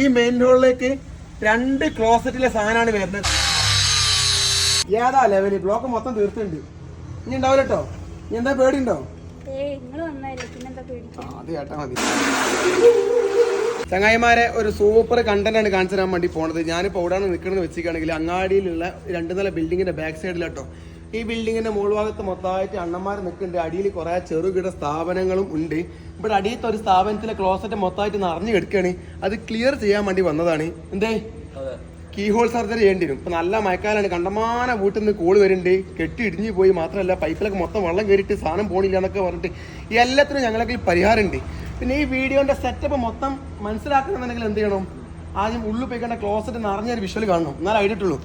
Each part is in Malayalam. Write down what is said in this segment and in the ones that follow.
ഈ മെയിൻ ഹോളിലേക്ക് രണ്ട് ക്ലോസറ്റിലെ സാധനമാണ് വരുന്നത്. ഏതാ ലെവൽ ബ്ലോക്ക് മൊത്തം തീർത്തുണ്ട് ഇനി ഉണ്ടാവില്ല കേട്ടോ ഇനി എന്താ പേടിയുണ്ടോ? ഉണ്ടോ അത് കേട്ടാ മതി. ചങ്ങായിമാരെ ഒരു സൂപ്പർ കണ്ടന്റാണ് ആണ് കാണിച്ചു തരാൻ വേണ്ടി പോണത്. ഞാനിപ്പോൾ എവിടെയാണ് നിൽക്കുന്നത് വെച്ചിരിക്കുകയാണെങ്കിൽ അങ്ങാടിയിലുള്ള രണ്ട് നില ബിൽഡിങ്ങിന്റെ ബാക്ക് സൈഡിലാട്ടോ ഈ ബിൽഡിങ്ങിന്റെ മുകൾ ഭാഗത്ത് മൊത്തമായിട്ട് അണ്ണന്മാർ നിൽക്കുന്നുണ്ട്. അടിയിൽ കുറെ ചെറുകിട സ്ഥാപനങ്ങളും ഉണ്ട്. ഇവിടെ അടിയത്തെ ഒരു സ്ഥാപനത്തിലെ ക്ലോസറ്റ് മൊത്തമായിട്ട് നിറഞ്ഞു കിടക്കുകയാണ്. അത് ക്ലിയർ ചെയ്യാൻ വേണ്ടി വന്നതാണ്. എന്തേ? കീ ഹോൾ സർജറി ചെയ്യേണ്ടി വരും. ഇപ്പൊ നല്ല മഴക്കാലാണ്. കണ്ടമാന വീട്ടിൽ നിന്ന് കോൾ വരുന്നുണ്ട്. കെട്ടി ഇടിഞ്ഞു പോയി മാത്രമല്ല പൈപ്പിലൊക്കെ മൊത്തം വെള്ളം കയറിയിട്ട് സാധനം പോണില്ല എന്നൊക്കെ പറഞ്ഞിട്ട് എല്ലാത്തിനും ഞങ്ങൾക്ക് പരിഹാരമുണ്ട്. പിന്നെ ഈ വീഡിയോന്റെ സെറ്റപ്പ് മൊത്തം മനസ്സിലാക്കണമെന്നുണ്ടെങ്കിൽ എന്ത് ചെയ്യണം? ആദ്യം ഉള്ളു പോയിക്കേണ്ട ക്ലോസറ്റ് നിറഞ്ഞൊരു വിഷ്വൽ കാണണം. എന്നാലും ഐഡിട്ടുള്ളൂ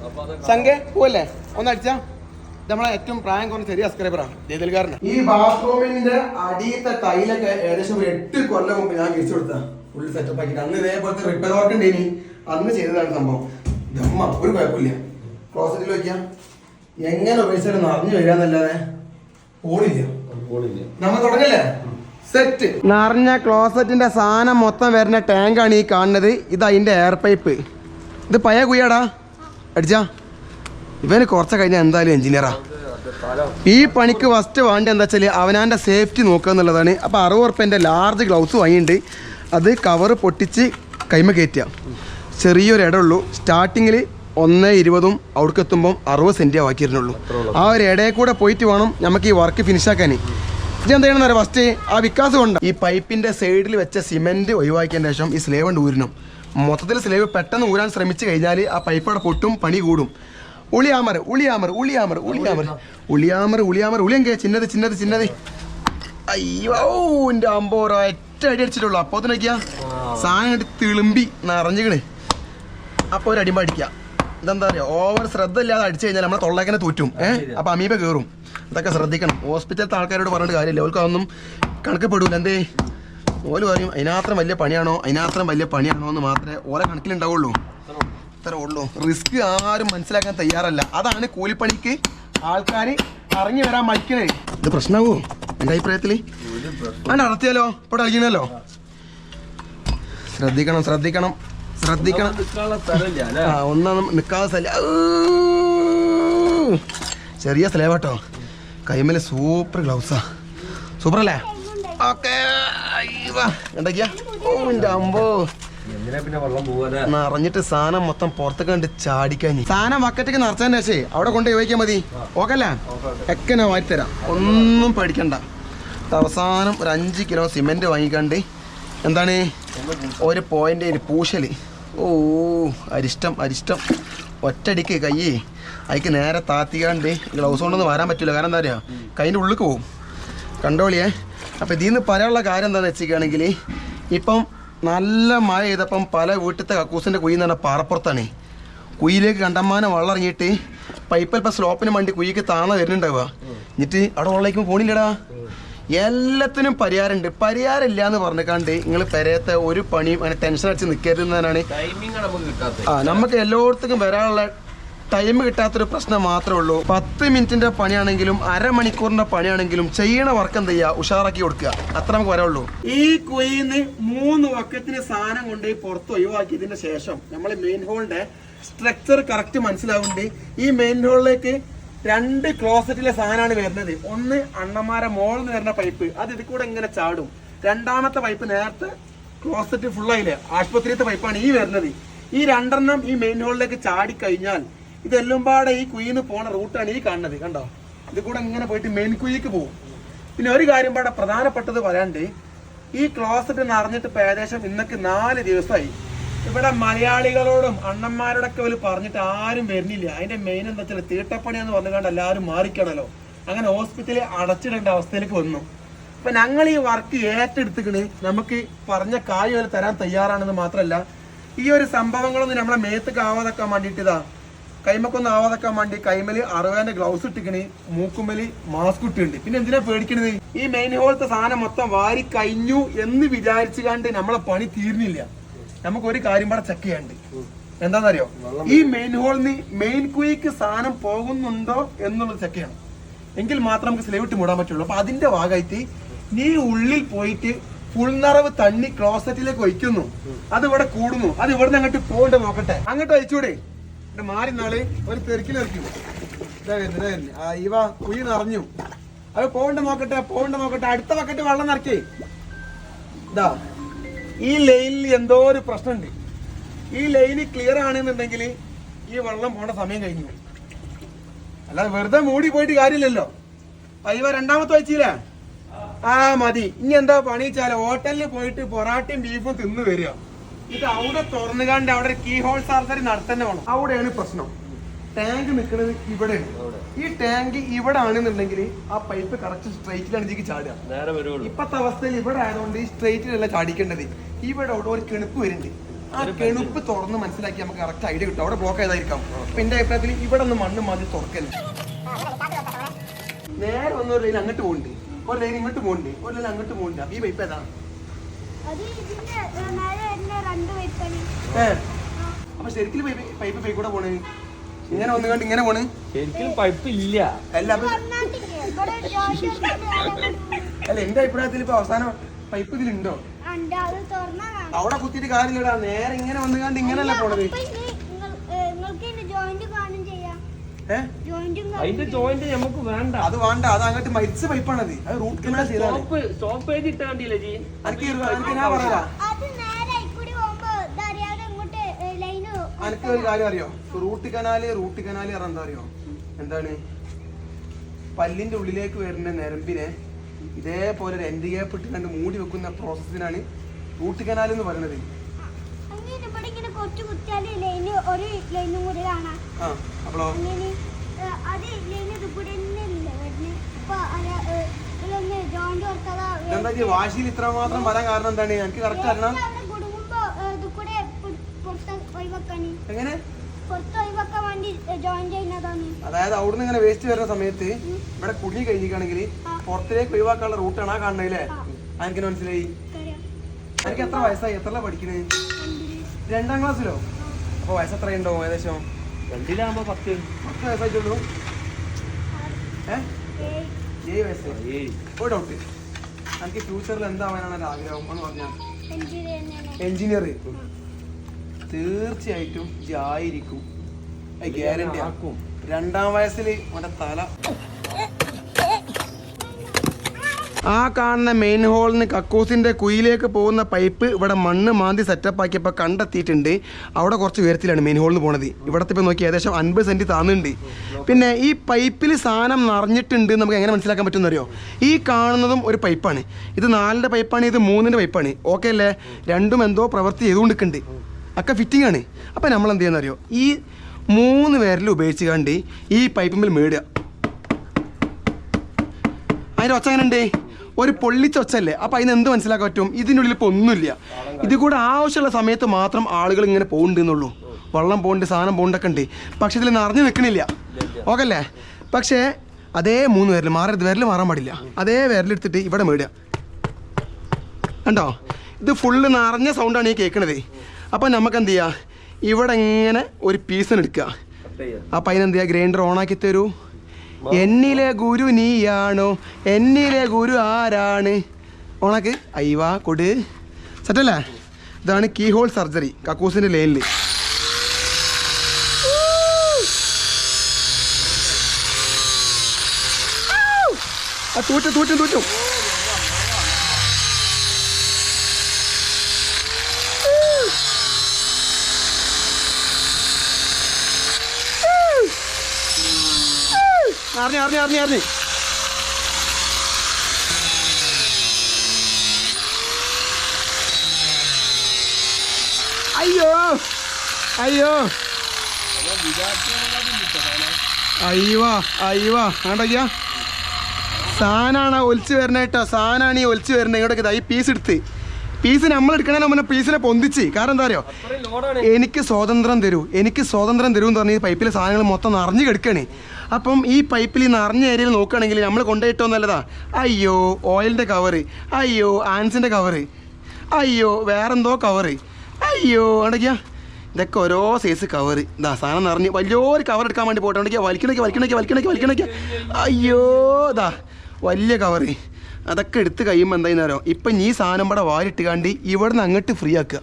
സംഖ്യ പോവല്ലേ? ഒന്ന് അടിച്ചാ. ഇത് നമ്മളെ ഏറ്റവും പ്രായം കുറഞ്ഞ ചെറിയ സബ്സ്ക്രൈബറാണ് ജയതൽക്കാരനാണ് ഈ ബാത്റൂമിന്റെ അടിയത്തെ ടൈലൊക്കെ ഏകദേശം ഒരു എട്ട് കൊല്ലം മുമ്പ് ഞാൻ വിരിച്ചു കൊടുത്ത ഫുൾ സെറ്റപ്പ് ആക്കിയിട്ട്. അന്ന് ഇതേപോലത്തെ റിപ്പയർ വർക്ക് ഉണ്ടേനി അന്ന് ചെയ്തതാണ് സംഭവം. ദമ്മ ഒരു കുഴപ്പമില്ല. ക്ലോസറ്റിൽ വെക്കാം. എങ്ങനെ ഉപയോഗിച്ചാലും നിറഞ്ഞു വരികയെന്നല്ലാതെ ഓടില്ല നമ്മൾ തുടങ്ങല്ലേ? സെറ്റ് നിറഞ്ഞ ക്ലോസറ്റിന്റെ സാധനം മൊത്തം വരുന്ന ടാങ്കാണ് ഈ കാണുന്നത്. ഇത് അതിന്റെ എയർ പൈപ്പ് ഇത് പയ കുയ്യാടാ. അടിച്ചാ. ഇവന് കുറച്ച് കഴിഞ്ഞാൽ എന്തായാലും എഞ്ചിനീയറാ. ഈ പണിക്ക് ഫസ്റ്റ് വേണ്ട എന്താ വെച്ചാൽ അവനാന്റെ സേഫ്റ്റി നോക്കുക എന്നുള്ളതാണ്. അപ്പോൾ അറുപത് ഉറുപ്പ്യന്റെ ലാർജ് ഗ്ലൗസ് വാങ്ങിയിട്ടുണ്ട് അത് കവർ പൊട്ടിച്ച് കൈമ കയറ്റുക. ചെറിയൊരു ഇടമുള്ളൂ സ്റ്റാർട്ടിങ്ങിൽ ഒന്ന് ഇരുപതും അവിടേക്ക് എത്തുമ്പം അറുപത് സെന്റേ ആക്കിയിരുന്നുള്ളൂ ആ ഒരു ഇടയിൽ കൂടെ പോയിട്ട് വേണം നമുക്ക് ഈ വർക്ക് ഫിനിഷ് ആക്കാൻ ഇതെന്താ ചെയ്യണമെന്ന് ഫസ്റ്റ് ആ വിക്കാസ് കൊണ്ട്. ഈ പൈപ്പിന്റെ സൈഡിൽ വെച്ച സിമെന്റ് ഒഴിവാക്കിയതിന് ശേഷം ഈ സ്ലേവ് കൊണ്ട് ഊരണം മൊത്തത്തിൽ സ്ലേവ് പെട്ടെന്ന് ഊരാൻ ശ്രമിച്ചു കഴിഞ്ഞാൽ ആ പൈപ്പ് അവിടെ പൊട്ടും പണി കൂടും. ഉളിയാമർ ഉളിയാമർ ഉളിയാമർ ഉളിയാമർ. ഉളിയാമർ ഉളിയാമർ കേ ചിന്നത് ചിന്നത് ചിന്നത്. അയ്യോ എന്റെ അമ്പോ ഒരൊറ്റ അടി അടിച്ചിട്ടുള്ളൂ. അപ്പോൾ നോക്കിയാ സാധനം എടുത്ത് തിളുമ്പി നിറഞ്ഞിക്കണ്. അപ്പോൾ ഒരു അടിമ അടിക്കുക ഇതെന്താ പറയുക ഓവർ ശ്രദ്ധ ഇല്ലാതെ അടിച്ചു കഴിഞ്ഞാൽ നമ്മളെ തൊള്ളേക്കനെ തൂറ്റും. ഏഹ് അപ്പോൾ അമീബ കയറും അതൊക്കെ ശ്രദ്ധിക്കണം. ഹോസ്പിറ്റലത്തെ ആൾക്കാരോട് പറഞ്ഞിട്ട് കാര്യമില്ല. അവർക്ക് അതൊന്നും കണക്ക് പെടൂല എന്തേ? ഓൽ പറയും അതിനാത്രം വലിയ പണിയാണോ? അതിനാത്രം വലിയ പണിയാണോ? എന്ന് മാത്രമേ ഓരോ കണക്കിലുണ്ടാവുള്ളൂ. ഇത്ര ഉള്ളൂ. റിസ്ക് ആരും മനസ്സിലാക്കാൻ തയ്യാറല്ല. അതാണ് കൂലിപ്പണിക്ക് ആൾക്കാർ അറിഞ്ഞു വരാൻ മടിക്കണേ ഇത് പ്രശ്നമാവോ എന്റെ അഭിപ്രായത്തിൽ വേണ്ട നടത്തിയാലോ? ഇപ്പോൾ കളിക്കണല്ലോ. ശ്രദ്ധിക്കണം ശ്രദ്ധിക്കണം ശ്രദ്ധിക്കണം. ആ ഒന്നും നിൽക്കാതെ സ്ഥല ചെറിയ സ്ഥലവാട്ടോ കൈമേലെ സൂപ്പർ ഗ്ലൗസാ. സൂപ്പർ അല്ലേ ഓക്കെ എന്തൊക്കെയാ ഓ എന്റെ അമ്പോ. നിറഞ്ഞിട്ട് സാധനം മൊത്തം പുറത്ത് കണ്ട് ചാടിക്കാഞ്ഞ് സാധനം വക്കറ്റൊക്കെ നിറച്ചതിന് ശേഷം അവിടെ കൊണ്ട് ചോദിക്കാൻ മതി. ഓക്കല്ല ഒക്കെ ഞാൻ ഒന്നും പേടിക്കണ്ട. അവസാനം ഒരു അഞ്ച് കിലോ സിമെന്റ് വാങ്ങിക്കാണ്ട് എന്താണ്? ഒരു പോയിന്റ് ഒരു പൂശൽ. ഓ അരിഷ്ടം അരിഷ്ടം. ഒറ്റടിക്ക് കയ്യേ. അതിക്ക് നേരെ താത്തിക്കാണ്ട് ഗ്ലൗസ് കൊണ്ടൊന്നും വരാൻ പറ്റില്ല കാരണം എന്താ പറയുക കൈന്റെ ഉള്ളിൽ പോവും. കണ്ടോളിയേ? അപ്പോൾ ഇതിൽ നിന്ന് പറയാനുള്ള കാര്യം എന്താണെന്ന് വെച്ചിരിക്കുകയാണെങ്കിൽ ഇപ്പം നല്ല മഴ ചെയ്തപ്പം പല വീട്ടിലത്തെ കക്കൂസിന്റെ എന്ന് പറഞ്ഞാൽ പാറപ്പുറത്താണ്. കുയിലേക്ക് കണ്ടമാനം വെള്ളം ഇറങ്ങിയിട്ട് പൈപ്പിൽ ഇപ്പം സ്ലോപ്പിന് വണ്ടി കുഴിക്ക് താണ വരുന്നുണ്ടാവുക എന്നിട്ട് അവിടെ വെള്ളേക്കും പോണില്ലടാ എല്ലാത്തിനും പരിഹാരമുണ്ട്. പരിഹാരം ഇല്ല എന്ന് പറഞ്ഞിക്കാണ്ട് നിങ്ങൾ പെരയത്തെ ഒരു പണിയും അങ്ങനെ ടെൻഷൻ അടിച്ച് നിൽക്കരുതെന്നാണ് ആ നമുക്ക് എല്ലായിടത്തേക്കും വരാനുള്ള ടൈം കിട്ടാത്തൊരു പ്രശ്നം മാത്രമേ ഉള്ളൂ. പത്ത് മിനിറ്റിന്റെ പണിയാണെങ്കിലും അരമണിക്കൂറിന്റെ പണിയാണെങ്കിലും ചെയ്യണ വർക്ക് എന്ത് ചെയ്യുക ഉഷാറാക്കി കൊടുക്കുക. അത്ര നമുക്ക് വരാനുള്ളൂ. ഈ കുയിന്ന് മൂന്ന് വക്കത്തിന് സാധനം കൊണ്ട് പുറത്ത് ഒഴിവാക്കിയതിന് ശേഷം നമ്മൾ മെയിൻ ഹോളിന്റെ സ്ട്രക്ചർ കറക്റ്റ് മനസ്സിലാവുന്നുണ്ട്. ഈ മെയിൻ ഹോളിലേക്ക് രണ്ട് ക്ലോസറ്റിലെ സാധനമാണ് വരുന്നത്. ഒന്ന് അണ്ണന്മാരെ മോളിൽ നിന്ന് വരുന്ന പൈപ്പ് അത് ഇതിൽ കൂടെ ഇങ്ങനെ ചാടും. രണ്ടാമത്തെ പൈപ്പ് നേരത്തെ ക്ലോസറ്റ് ഫുള്ളായില്ലേ ആശുപത്രിയിലത്തെ പൈപ്പാണ് ഈ വരുന്നത്. ഈ രണ്ടെണ്ണം ഈ മെയിൻ ഹോളിലേക്ക് ചാടി കഴിഞ്ഞാൽ ഇതെല്ലാം പാടെ ഈ കുയിന്ന് പോണ റൂട്ടാണ് ഈ കാണുന്നത് കണ്ടോ? ഇത് കൂടെ ഇങ്ങനെ പോയിട്ട് മെയിൻ കുയിക്ക് പോകും. പിന്നെ ഒരു കാര്യം പാടെ പ്രധാനപ്പെട്ടത് പറയാണ്ട് ഈ ക്ലോസറ്റ് നിറഞ്ഞിട്ട് ഇപ്പൊ ഏകദേശം ഇന്നൊക്കെ നാല് ദിവസമായി ഇവിടെ മലയാളികളോടും അണ്ണന്മാരോടൊക്കെ ഒരു പറഞ്ഞിട്ട് ആരും വരുന്നില്ല. അതിന്റെ മെയിൻ എന്താ വെച്ചാൽ തീട്ടപ്പണിയാന്ന് പറഞ്ഞുകൊണ്ട് എല്ലാവരും മാറിക്കണല്ലോ. അങ്ങനെ ഹോസ്പിറ്റലിൽ അടച്ചിടേണ്ട അവസ്ഥയിലേക്ക് വന്നു. അപ്പൊ ഞങ്ങൾ ഈ വർക്ക് ഏറ്റെടുത്തുക്കണ് നമുക്ക് പറഞ്ഞ കാര്യം തരാൻ തയ്യാറാണെന്ന് മാത്രമല്ല ഈ ഒരു സംഭവങ്ങളൊന്നും നമ്മളെ മേത്തേക്ക് ആവാതാക്കാൻ വേണ്ടിയിട്ട് ഇതാ കൈമക്കൊന്നും ആവാതാക്കാൻ വേണ്ടി കൈമൽ അറുപതിന്റെ ഗ്ലൗസ് ഇട്ടിക്കണ് മൂക്കുമ്മൽ മാസ്ക് ഇട്ടുണ്ട് പിന്നെ എന്തിനാ പേടിക്കണത്? ഈ മെയിൻ ഹോളത്തെ സാധനം മൊത്തം വാരി കഴിഞ്ഞു എന്ന് വിചാരിച്ചു കണ്ട് നമ്മളെ പണി തീർന്നില്ല. നമുക്ക് ഒരു കാര്യം കൂടെ ചെക്ക് ചെയ്യാണ്ട് എന്താണെന്നറിയോ ഈ മെയിൻ ഹോളിന് മെയിൻ കുയിക്ക് സാധനം പോകുന്നുണ്ടോ എന്നുള്ളത് ചെക്ക് ചെയ്യണം. എങ്കിൽ മാത്രം നമുക്ക് സ്ലേവ് ഇട്ട് മൂടാൻ പറ്റുള്ളൂ. അപ്പൊ അതിന്റെ ഭാഗമായിട്ട് നീ ഉള്ളിൽ പോയിട്ട് പുൾനിറവ് തണ്ണി ക്ലോസറ്റിലേക്ക് ഒഴിക്കുന്നു. അത് ഇവിടെ കൂടുന്നു. അത് ഇവിടെ നിന്ന് അങ്ങോട്ട് പോകണ്ട നോക്കട്ടെ. അങ്ങോട്ട് അയച്ചൂടെ ഇവിടെ മാറി നാളെ ഒരു തെരക്കിൽ ഇതാ ആ ഇവ കുഴി നിറഞ്ഞു. അത് പോകണ്ട നോക്കട്ടെ പോകണ്ട നോക്കട്ടെ. അടുത്ത ബക്കറ്റ് വെള്ളം നിറക്കേ. ഇതാ ഈ ലൈനിൽ എന്തോ ഒരു പ്രശ്നമുണ്ട്. ഈ ലൈന് ക്ലിയർ ആണെന്നുണ്ടെങ്കിൽ ഈ വെള്ളം പോണ സമയം കഴിഞ്ഞു. അല്ല വെറുതെ മൂടി പോയിട്ട് കാര്യമില്ലല്ലോ. അയ്യോ രണ്ടാമത്തെ വെച്ചില്ലേ? ആ മതി. ഇനി എന്താ പണി ഹോട്ടലിൽ പോയിട്ട് പൊറാട്ടയും ബീഫും തിന്നു വരിക. ഇത് അവിടെ തുറന്നു കണ്ട് അവിടെ ഒരു കീ ഹോൾ സർജറി നടത്തന്നെ വേണം. അവിടെയാണ് പ്രശ്നം. ടാങ്ക് നിൽക്കുന്നത് ഇവിടെ ഈ ടാങ്ക് ഇവിടെ ആണെന്നുണ്ടെങ്കിൽ ആ പൈപ്പ് കറക്റ്റ് സ്ട്രൈറ്റിലാണ് ഇതിക്ക് ചാടുക. ഇപ്പത്തെ അവസ്ഥയിൽ ഇവിടെ ആയതുകൊണ്ട് ഈ സ്ട്രൈറ്റിലല്ല ചാടിക്കേണ്ടത് ഇവിടെ അവിടെ ഒരു കിണുപ്പ് വരുന്നുണ്ട്. ആ കെണുപ്പ് തുറന്ന് മനസ്സിലാക്കി നമുക്ക് കറക്റ്റ് ഐഡിയ കിട്ടും. അവിടെ ബ്ലോക്ക് ആയതായിരിക്കാം. അപ്പൊ എന്റെ അഭിപ്രായത്തിൽ ഇവിടെ ഒന്ന് മണ്ണ് മാറ്റി തുറക്കല്ല നേരെ വന്ന ഒരു ലൈൻ അങ്ങോട്ട് പോകുന്നുണ്ട് ഒരു ലൈൻ ഇങ്ങോട്ട് പോകുന്നുണ്ട് ഒരു ലൈൻ അങ്ങോട്ട് പോകുന്നുണ്ട് ഈ പൈപ്പ് ഏതാ? അപ്പൊ ശരിക്കും പൈപ്പ് പൈപ്പ് പൈപ്പ് കൂടെ പോണേ. ഇങ്ങനെ ഒന്ന് കണ്ട് ഇങ്ങനെ പോണ്. ശരിക്കും പൈപ്പ് ഇല്ല അല്ല അല്ല എന്റെ അഭിപ്രായത്തിൽ ഇപ്പൊ അവസാനം പൈപ്പ് ഇതിലുണ്ടോ? അവിടെ കുത്തിയിട്ട് കാര്യമില്ലടാ. നേരെ ഇങ്ങനെ വന്നു കണ്ട് ഇങ്ങനല്ല പോണത്. അതിന്റെ ജോയിന്റ് നമുക്ക് വേണ്ട. അത് വേണ്ട. അത് അങ്ങോട്ട് മരിച്ച പൈപ്പാണത്. അത് റൂട്ട് കനാൽ സ്റ്റോപ്പേജ് ഇട്ട കണ്ടില്ലേ ജീ എനിക്ക് ഞാൻ പറയാ. എനിക്ക് ഒരു കാര്യം അറിയോ? റൂട്ട് കനാല് റൂട്ട് കനാല് പറഞ്ഞാൽ എന്താ അറിയോ? എന്താണ്? പല്ലിന്റെ ഉള്ളിലേക്ക് വരുന്ന നിരമ്പിനെ ഇതേപോലെ ഒരു എൻഡ് ഗ്യാപ്പ് ഇട്ട് കണ്ട് മൂടി വെക്കുന്ന പ്രോസസ്സിനാണ് റൂട്ട് കനാൽ എന്ന് പറയുന്നത്. കുറച്ച് കുത്തിയാൽ ലൈന് ഒരു ലൈനും കൂടി കാണാം. അങ്ങനെ അത് ലൈന് ഇത് കൂടെ തന്നെയല്ല വരുന്നത് ഇതിലൊന്ന് ജോയിന്റ് എന്താ ഈ വാശിയിൽ വരാൻ കാരണം എന്താണ്? എനിക്ക് കറക്റ്റ് അവിടെ കുടുങ്ങുമ്പോ ഇത് കൂടെ പുറത്ത് എങ്ങനെ? പുറത്ത് ഒഴിവാക്കാൻ വേണ്ടി ജോയിൻ ചെയ്യുന്നതാണ്. അതായത് അവിടുന്ന് ഇങ്ങനെ വേസ്റ്റ് വരുന്ന സമയത്ത് ഇവിടെ കുടുങ്ങി കഴിഞ്ഞിരിക്കുകയാണെങ്കിൽ പുറത്തേക്ക് ഒഴിവാക്കാനുള്ള റൂട്ടാണ് ആ. കാണുന്നതില്ലേ എനിക്ക് മനസ്സിലായി എനിക്ക് എത്ര വയസ്സായി? എത്ര പഠിക്കണേ? രണ്ടാം ക്ലാസ്സിലോ? അപ്പൊ വയസ്സ് എത്ര ഉണ്ടോ ഏകദേശം? രണ്ടിലാകുമ്പോ പത്ത്. പത്ത് വയസ്സായിട്ടുള്ളൂ. ഏ? ഏയ് ഏഴ് വയസ്സ്. ഏയ് ഒരു ഡൗട്ട് എനിക്ക് ഫ്യൂച്ചറിൽ എന്താവാനാണ് എന്റെ ആഗ്രഹം എന്ന് പറഞ്ഞാൽ എഞ്ചിനീയർ എഞ്ചിനീയർ. തീർച്ചയായിട്ടും ജായിരിക്കും ഗ്യാരണ്ടി ആക്കും. രണ്ടാം വയസ്സിൽ അവന്റെ തല ആ കാണുന്ന മെയിൻ ഹോളിൽ നിന്ന് കക്കൂസിന്റെ കുയിലേക്ക് പോകുന്ന പൈപ്പ് ഇവിടെ മണ്ണ് മാന്തി സെറ്റപ്പ് ആക്കിയപ്പോൾ കണ്ടെത്തിയിട്ടുണ്ട്. അവിടെ കുറച്ച് ഉയരത്തിലാണ് മെയിൻ ഹോളിൽ പോണത്. ഇവിടത്തെ ഇപ്പോൾ നോക്കി ഏകദേശം അൻപത് സെന്റ് താന്നുണ്ട്. പിന്നെ ഈ പൈപ്പിൽ സാധനം നിറഞ്ഞിട്ടുണ്ട് നമുക്ക് എങ്ങനെ മനസ്സിലാക്കാൻ പറ്റുമെന്ന് അറിയോ ഈ കാണുന്നതും ഒരു പൈപ്പാണ് ഇത് നാലിന്റെ പൈപ്പാണ് ഇത് മൂന്നിന്റെ പൈപ്പാണ് ഓക്കെ അല്ലേ? രണ്ടും എന്തോ പ്രവൃത്തി ചെയ്തുകൊണ്ടിരിക്കുന്നുണ്ട്. ഒക്കെ ഫിറ്റിംഗ് ആണ്. അപ്പോൾ നമ്മൾ എന്ത് ചെയ്യുന്നറിയോ? ഈ മൂന്ന് പേരിൽ ഉപയോഗിച്ച് കണ്ട് ഈ പൈപ്പിൽ മേടുക. അതിന്റെ ഒച്ച എങ്ങനെ ഉണ്ട് ഒരു പൊള്ളിച്ചൊച്ചല്ലേ? അപ്പം അതിന് എന്ത് മനസ്സിലാക്കാൻ പറ്റും? ഇതിനുള്ളിൽ ഇപ്പൊ ഒന്നുമില്ല. ഇത് കൂടെ ആവശ്യമുള്ള സമയത്ത് മാത്രം ആളുകൾ ഇങ്ങനെ പോകുന്നുണ്ട് എന്നുള്ളൂ വെള്ളം പോകണ്ട് സാധനം പോകണ്ടൊക്കെ ഉണ്ട്. പക്ഷെ ഇതിൽ നിറഞ്ഞു നിൽക്കണില്ല. ഓക്കല്ലേ? പക്ഷേ അതേ മൂന്ന് പേരിൽ മാറരുത് വിരൽ മാറാൻ പാടില്ല. അതേ വിരലെടുത്തിട്ട് ഇവിടെ മേടുക. കണ്ടോ? ഇത് ഫുള്ള് നിറഞ്ഞ സൗണ്ടാണ് ഈ കേൾക്കണത്. അപ്പം നമുക്ക് എന്ത് ചെയ്യുക ഇവിടെ ഇങ്ങനെ ഒരു പീസിനെടുക്കുക അപ്പം അതിനെന്ത് ചെയ്യുക ഗ്രൈൻഡർ ഓണാക്കി തരൂ. എന്നിലെ ഗുരു നീയാണോ? എന്നിലെ ഗുരു ആരാണ്? ഉണക്ക്. അയ്യവാ കൊടു. സെറ്റല്ലേ? ഇതാണ് കീ ഹോൾ സർജറി കക്കൂസിന്റെ ലൈനിൽ ആ തൂറ്റും തൂറ്റും തൂറ്റും. അറിഞ്ഞു അറിഞ്ഞു അറിഞ്ഞു അറിഞ്ഞു അയ്യോ അയ്യോ. അയ്യോ അയ്യോ. ആണ്ടയ്യാ സാധനമാണ് ഒലിച്ച് വരണ കേട്ടോ. സാധനമാണ് ഈ ഒലിച്ച് വരണേ. ഇങ്ങോട്ടൊക്കെ ഈ പീസ് എടുത്ത്. പീസ് നമ്മൾ എടുക്കണേ മുന്നേ പീസിനെ പൊന്തിച്ച്. കാരണം എന്താ അറിയോ? ലോഡാണ് എനിക്ക് സ്വാതന്ത്ര്യം തരൂ. എനിക്ക് സ്വാതന്ത്ര്യം തരൂ എന്ന് പറഞ്ഞ് ഈ പൈപ്പിലെ സാധനങ്ങൾ മൊത്തം നിറഞ്ഞു കിടക്കണേ. അപ്പം ഈ പൈപ്പിൽ ഈ നിറഞ്ഞ ഏരിയയിൽ നോക്കുകയാണെങ്കിൽ നമ്മൾ കൊണ്ടുപോയിട്ടോ നല്ലതാ. അയ്യോ ഓയിലിന്റെ കവറ് അയ്യോ ആൻസിന്റെ കവറ് അയ്യോ വേറെന്തോ കവറ് അയ്യോ അടയ്ക്കാ ഇതൊക്കെ ഓരോ സൈസ് കവർ ഇതാ സാധനം നിറഞ്ഞ് വലിയൊരു കവർ എടുക്കാൻ വേണ്ടി പോയിട്ട് വലിക്കണേക്ക് വലിക്കണേക്ക് വലിക്കണേക്ക് വലിക്കണേക്ക് അയ്യോ ഇതാ വലിയ കവറ് അതൊക്കെ എടുത്ത് കഴിയുമ്പോൾ എന്തായിരുന്നാരോ ഇപ്പം നീ സാധനം ഇവിടെ വാരിട്ടുകാണ്ട് നിന്ന് അങ്ങോട്ട് ഫ്രീ ആക്കുക.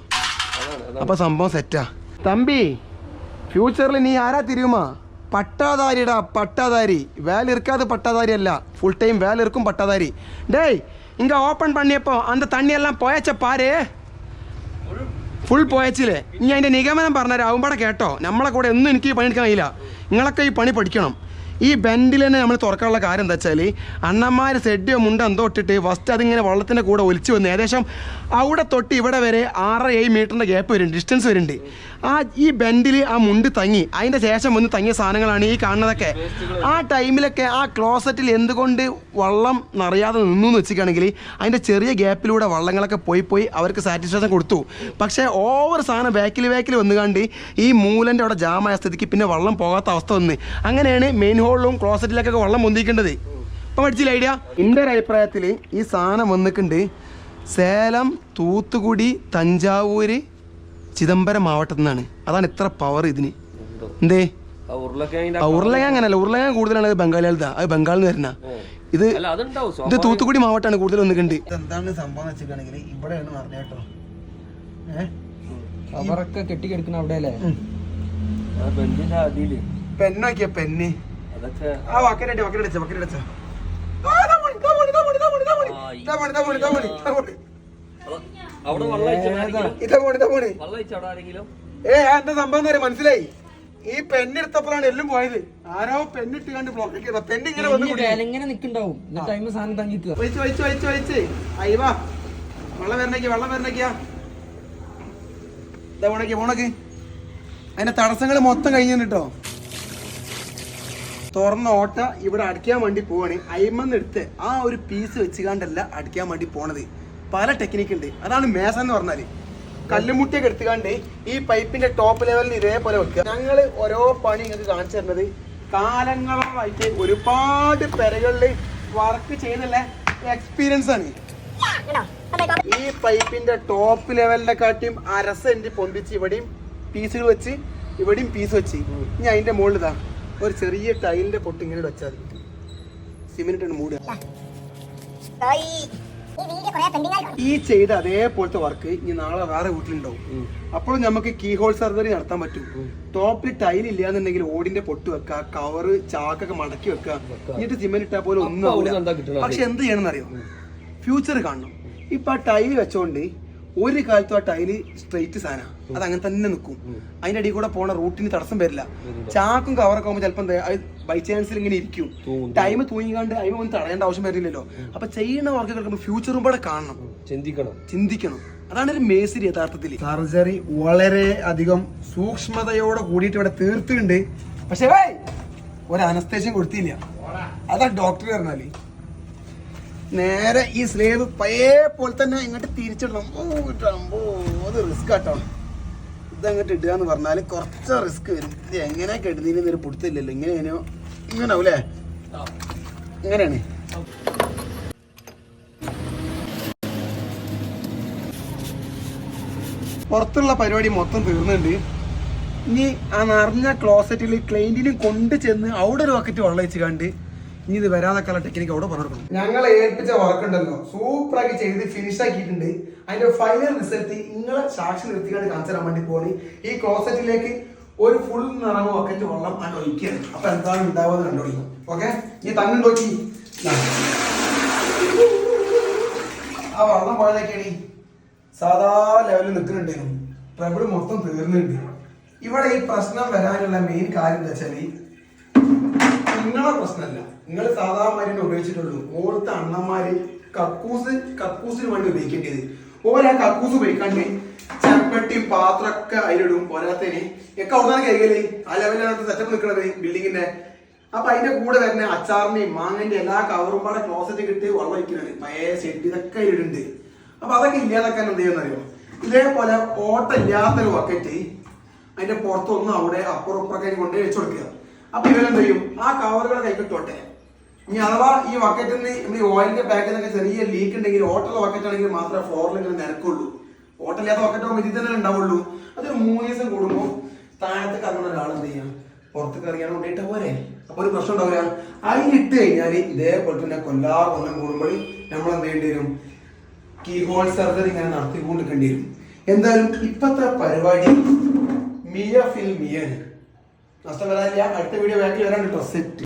അതാണ് അതാണ്. അപ്പൊ സംഭവം സെറ്റാ തമ്പി ഫ്യൂച്ചറിൽ നീ ആരാ തിരുമാ? പട്ടാധാരിടാ പട്ടാധാരി വേലിർക്കാതെ പട്ടാധാരി അല്ല. ഫുൾ ടൈം വേലിർക്കും പട്ടാധാരി ഡേയ് ഇങ്ക ഓപ്പൺ പണിയപ്പോ അന്ത തണ്ണിയെല്ലാം പോയച്ച പാരേ? ഫുൾ പോയച്ചില്ലേ? ഇനി അതിന്റെ നിഗമനം പറഞ്ഞാൽ ആവുമ്പാടെ കേട്ടോ. നമ്മളെ കൂടെ ഒന്നും എനിക്ക് ഈ പണിയെടുക്കാൻ കഴിയില്ല. നിങ്ങളൊക്കെ ഈ പണി പഠിക്കണം. ഈ ബെൻഡിൽ തന്നെ നമ്മൾ തുറക്കാനുള്ള കാര്യം എന്താ വെച്ചാൽ അണ്ണന്മാർ സെഡിയോ മുണ്ട എന്തോ ഇട്ടിട്ട് ഫസ്റ്റ് അതിങ്ങനെ വെള്ളത്തിന്റെ കൂടെ ഒലിച്ചു വന്ന് ഏകദേശം അവിടെ തൊട്ട് ഇവിടെ വരെ ആറ് ഏഴ് മീറ്ററിന്റെ ഗ്യാപ്പ് വരുന്നുണ്ട് ഡിസ്റ്റൻസ് വരുന്നുണ്ട്. ആ ഈ ബെൻഡിൽ ആ മുണ്ട് തങ്ങി അതിന്റെ ശേഷം വന്ന് തങ്ങിയ സാധനങ്ങളാണ് ഈ കാണുന്നതൊക്കെ. ആ ടൈമിലൊക്കെ ആ ക്ലോസറ്റിൽ എന്തുകൊണ്ട് വള്ളം നിറയാതെ നിന്നു എന്ന് വെച്ചിട്ടാണെങ്കിൽ അതിന്റെ ചെറിയ ഗ്യാപ്പിലൂടെ വള്ളങ്ങളൊക്കെ പോയി പോയി അവർക്ക് സാറ്റിസ്ഫാക്ഷൻ കൊടുത്തു. പക്ഷേ ഓവർ സാധനം ബാക്കിൽ ബാക്കിൽ വന്നുകൊണ്ട് ഈ മൂലന്റെ അവിടെ ജാമായ സ്ഥിതിക്ക് പിന്നെ വള്ളം പോകാത്ത അവസ്ഥ വന്ന്. അങ്ങനെയാണ് മെയിൻ ഹോളിലും ക്ലോസറ്റിലൊക്കെ വള്ളം പൊന്തിക്കേണ്ടത്. ഇപ്പം പഠിച്ചില്ല ഐഡിയ എന്റെ ഒരു അഭിപ്രായത്തിൽ ഈ സാധനം വന്നിട്ടുണ്ട് സേലം തൂത്തുകുടി തഞ്ചാവൂര് ചിദംബരം മാവട്ടത്തു നിന്നാണ് അതാണ് ഇത്ര പവർ ഇതിന്. എന്തേ? ഉരുളങ്ങ അങ്ങനല്ല. ഉരുളങ്ങ കൂടുതലാണ് ബംഗാളികളുടെ അത് ബംഗാളിൽ നിന്ന് വരുന്ന ഇത് ഇത്. തൂത്തുക്കുടി മാവട്ടാണ് കൂടുതൽ വന്നിട്ടുണ്ട് എന്താണ് സംഭവം വെച്ചിട്ടാണെങ്കിൽ ഇവിടെയാണ് പറഞ്ഞ കേട്ടോ. അവരൊക്കെ കെട്ടിക്കെടുക്കുന്ന അവിടെ അല്ലേ പെണ്ണോക്കിയ പെണ്ണ് ആ വക്കരടി വക്കരടിച്ച വക്കരടിച്ച അവ- അവിടെ ഏ എന്താ സംഭവം എന്ന് മനസ്സിലായി. ഈ പെണ്ണെടുത്തപ്പോഴാണ് എല്ലാം പോയത്. ആരോ പെണ്ണിട്ട് കണ്ട് ബ്ലോക്ക് പെണ്ണ് ഇങ്ങനെ വന്ന് ടൈം സാധനം തങ്ങിക്കുക ഒഴിച്ച് ഒഴിച്ച് ഒഴിച്ച് ഒഴിച്ച്. അയ്യവാ വെള്ളം വരണേക്ക് വെള്ളം വരണേക്കാ. ഇതാ ഉണക്കി ഉണക്ക് അതിന്റെ തടസ്സങ്ങൾ മൊത്തം കഴിഞ്ഞു കേട്ടോ തുറന്ന ഓട്ട ഇവിടെ അടിക്കാൻ വേണ്ടി പോവാണ്. അയിമന്ന് എടുത്ത് ആ ഒരു പീസ് വെച്ചുകാണ്ടല്ല അടിക്കാൻ വേണ്ടി പോണത്. പല ടെക്നിക്ക് ഉണ്ട്. അതാണ് മേസ എന്ന് പറഞ്ഞാൽ. കല്ലുമുട്ടിയൊക്കെ എടുത്തുകൊണ്ട് ഈ പൈപ്പിന്റെ ടോപ്പ് ലെവലിൽ ഇതേപോലെ വെക്കുക. ഞങ്ങൾ ഓരോ പണി നിങ്ങൾക്ക് കാണിച്ചു തരുന്നത്. കാലങ്ങളായിട്ട് ഒരുപാട് പെരകളിൽ വർക്ക് ചെയ്യുന്നില്ല എക്സ്പീരിയൻസ് ആണ്. ഈ പൈപ്പിന്റെ ടോപ്പ് ലെവലിനെ കാട്ടിയും അര സെന്റ് പൊന്തിച്ച് ഇവിടെയും പീസുകൾ വെച്ച് ഇവിടെയും പീസ് വെച്ച്. ഇനി അതിന്റെ മുകളിൽ ഇതാ ഒരു ചെറിയ ടൈലിന്റെ പൊട്ട് ഇങ്ങനെ വെച്ചാൽ മതി. സിമെന്റ് മൂടുക. ഈ ചെയ്ത അതേപോലത്തെ വർക്ക് ഇനി നാളെ വേറെ വീട്ടിലുണ്ടാവും. അപ്പോഴും നമുക്ക് കീ ഹോൾ സർജറി നടത്താൻ പറ്റും. ടോപ്പിൽ ടൈൽ ഇല്ലാന്നുണ്ടെങ്കിൽ ഓടിന്റെ പൊട്ട് വെക്കുക കവറ് ചാക്കൊക്കെ മടക്കി വെക്കുക. എന്നിട്ട് സിമെന്റ് ഇട്ടാൽ പോലും ഒന്നും ആവില്ല പക്ഷെ എന്ത് ചെയ്യണം അറിയോ ഫ്യൂച്ചർ കാണണം. ഇപ്പൊ ആ ടൈൽ വെച്ചോണ്ട് ഒരു കാലത്തും ആ ടൈൽ സ്ട്രെയിറ്റ് സാധനമാണ് അത് അങ്ങനെ തന്നെ നിൽക്കും അതിന്റെ അടിയിൽ കൂടെ പോണ റൂട്ടിന് തടസ്സം വരില്ല. ചാക്കും കവറൊക്കെ ആകുമ്പോൾ ചിലപ്പോൾ ബൈ ചാൻസിൽ ഇങ്ങനെ ഇരിക്കും. ടൈം തൂങ്ങിക്കാണ്ട് അതിന് ഒന്നും തടയേണ്ട ആവശ്യം വരില്ലല്ലോ. അപ്പൊ ചെയ്യുന്ന വർക്കുകൾ ഫ്യൂച്ചറും കൂടെ കാണണം. ചിന്തിക്കണം. ചിന്തിക്കണം. അതാണ് ഒരു മേസിരി യഥാർത്ഥത്തിൽ സർജറി വളരെ അധികം സൂക്ഷ്മതയോടെ കൂടിയിട്ട് ഇവിടെ തീർത്തിട്ടുണ്ട്. പക്ഷേ ഒരു അനസ്തേഷ്യം കൊടുത്തില്ല. അതാ ഡോക്ടർ പറഞ്ഞാൽ. നേരെ ഈ സ്ലേവ് പഴയ പോലെ തന്നെ ഇങ്ങോട്ട് തിരിച്ചിടണം. അത് റിസ്ക് ആട്ടോ. ഇതങ്ങോട്ട് ഇടുക എന്ന് പറഞ്ഞാൽ കുറച്ച് റിസ്ക് വരും. ഇത് എങ്ങനെ കെടുന്നതിന് ഒരു പിടുത്തില്ലല്ലോ ഇങ്ങനെയാണോ ഇങ്ങനെ ആവൂലേ ഇങ്ങനെയാണ്. പുറത്തുള്ള പരിപാടി മൊത്തം തീർന്നുണ്ട് ഇനി ആ നിറഞ്ഞ ക്ലോസറ്റിൽ ക്ലൈന്റിനും കൊണ്ട് ചെന്ന് അവിടെ ഒരു ബക്കറ്റ് വെള്ളം വെച്ച് കണ്ട് ഇനി ഇത് വരാതൊക്കെയുള്ള ടെക്നിക്ക് അവിടെ പറഞ്ഞു ഞങ്ങൾ ഏൽപ്പിച്ച വർക്ക് ഉണ്ടല്ലോ. സൂപ്പർ ആക്കി ചെയ്ത് ഫിനിഷ് ആക്കിയിട്ടുണ്ട്. അതിന്റെ ഫൈനൽ റിസൾട്ട് നിങ്ങളെ സാക്ഷി നിർത്തിക്കാണ്ട് കാണിച്ചു തരാൻ വേണ്ടി പോണി. ഈ ക്ലോസറ്റിലേക്ക് ഒരു ഫുൾ നിറവ് ഒക്കെ വെള്ളം ആണ് ഒഴിക്കുകയാണ്. അപ്പൊ എന്താണ് ഉണ്ടാവുക കണ്ടുപിടിക്കും. ഓക്കെ ഈ തന്നെ നോക്കി ആ വെള്ളം പോയതൊക്കെയാണ് സാധാ ലെവലിൽ നിൽക്കുന്നുണ്ടായിരുന്നു. ട്രബിൾ മൊത്തം തീർന്നിട്ടുണ്ട്. ഇവിടെ ഈ പ്രശ്നം വരാനുള്ള മെയിൻ കാര്യം എന്താ വെച്ചാൽ നിങ്ങളെ പ്രശ്നമല്ല. നിങ്ങൾ സാധാരണ ഉപയോഗിച്ചിട്ടുള്ളൂ. ഓർത്ത അണ്ണന്മാര് കക്കൂസ് കക്കൂസിന് വേണ്ടി ഉപയോഗിക്കേണ്ടത്. ഓരാ കക്കൂസ് ഉപയോഗിക്കാണ്ട് ചപ്പട്ടിയും പാത്രമൊക്കെ അതിലിടും പോരാത്തതിന് ഒക്കെ അവിടെ കൈകൽ ആ ലെവലിനകത്ത് സെറ്റപ്പ് നിൽക്കണത് ബിൽഡിങ്ങിന്റെ അപ്പൊ അതിന്റെ കൂടെ വരുന്ന അച്ചാറിന്റെയും മാങ്ങന്റെ എല്ലാ കവറും പാടെ ക്ലോസറ്റ് കിട്ടി വെള്ളം വയ്ക്കുന്നത് പഴയ ഷെഡ് ഇതൊക്കെ അതിലിടുണ്ട് അപ്പൊ അതൊക്കെ ഇല്ലാതാക്കാൻ എന്ത് ചെയ്യുന്നറിയോ ഇതേപോലെ ഓട്ട ഇല്ലാത്തൊരു ബക്കറ്റ് അതിന്റെ പുറത്തൊന്നും അവിടെ അപ്പുറം ഇപ്പുറമൊക്കെ കൊണ്ടുപോയി വെച്ച് കൊടുക്കുക. അപ്പൊ ഇവരെന്ത് ചെയ്യും? ആ കവറുകൾ കൈക്കിട്ടോട്ടെ ഇനി അഥവാ ഈ വക്കറ്റിൽ നിന്ന് ഈ ഓയിലിന്റെ പാക്കിൽ നിന്നൊക്കെ ചെറിയ ലീക്ക് ഉണ്ടെങ്കിൽ ഓട്ടുള്ള വക്കറ്റ് ആണെങ്കിൽ മാത്രമേ ഫ്ലോറിൽ ഇങ്ങനെ നിരക്കുള്ളൂ. ഓട്ടില്ലാത്ത വക്കറ്റ് ആകുമ്പോൾ ഇതിൽ തന്നെ ഉണ്ടാവുള്ളൂ. അതൊരു മൂന്ന് ദിവസം കൂടുമ്പോൾ താഴത്ത് കറങ്ങുന്ന ഒരാൾ എന്ത് ചെയ്യാം? പുറത്തേക്ക് ഇറങ്ങിയാൽ കൊണ്ടിട്ട് പോരെ. അപ്പൊ ഒരു പ്രശ്നം ഉണ്ടാവില്ല അതിനിട്ട് കഴിഞ്ഞാൽ ഇതേപോലെ തന്നെ കൊല്ലാർ കൊല്ലം കൂടുമ്പോൾ നമ്മൾ എന്ത് ചെയ്യേണ്ടി വരും? കീ ഹോൾ സർജറി ഇങ്ങനെ നടത്തിക്കൊണ്ട് നിൽക്കേണ്ടി വരും. എന്തായാലും ഇപ്പത്തെ പരിപാടി മിയ ഫിൽ മിയാണ് നഷ്ടം വരാനില്ല അടുത്ത വീഡിയോ ബാക്കിൽ വരാൻ കേട്ടോ. സെറ്റ്